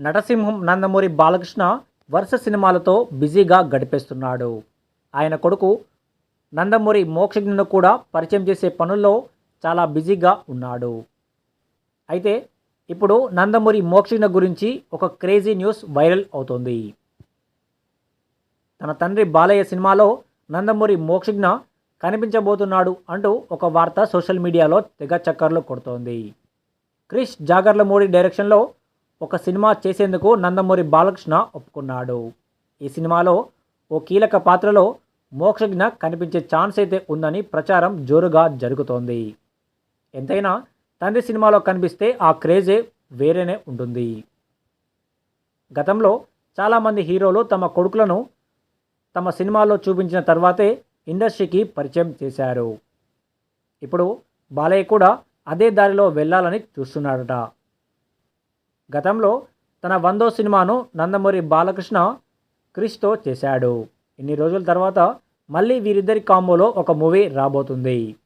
నటసింహం నందమూరి బాలకృష్ణ వరుస సినిమాలతో బిజీగా గడిపేస్తున్నాడు. ఆయన కొడుకు నందమూరి మోక్షజ్ఞను కూడా పరిచయం చేసే పనుల్లో చాలా బిజీగా ఉన్నాడు. అయితే ఇప్పుడు నందమూరి మోక్షజ్ఞ గురించి ఒక క్రేజీ న్యూస్ వైరల్ అవుతోంది. తన తండ్రి బాలయ్య సినిమాలో నందమూరి మోక్షజ్ఞ కనిపించబోతున్నాడు అంటూ ఒక వార్త సోషల్ మీడియాలో తెగ చక్కర్లు కొడుతోంది. క్రిష్ జాగర్లమూడి డైరెక్షన్లో ఒక సినిమా చేసేందుకు నందమూరి బాలకృష్ణ ఒప్పుకున్నాడు. ఈ సినిమాలో ఓ కీలక పాత్రలో మోక్షజ్ఞ కనిపించే ఛాన్స్ అయితే ఉందని ప్రచారం జోరుగా జరుగుతోంది. ఎంతైనా తండ్రి సినిమాలో కనిపిస్తే ఆ క్రేజే వేరేనే ఉంటుంది. గతంలో చాలామంది హీరోలు తమ కొడుకులను తమ సినిమాల్లో చూపించిన తర్వాతే ఇండస్ట్రీకి పరిచయం చేశారు. ఇప్పుడు బాలయ్య కూడా అదే దారిలో వెళ్ళాలని చూస్తున్నాడట. గతంలో తన వందో సినిమాను నందమూరి బాలకృష్ణ క్రిష్తో చేశాడు. ఇన్ని రోజుల తర్వాత మళ్ళీ వీరిద్దరి కాంబోలో ఒక మూవీ రాబోతుంది.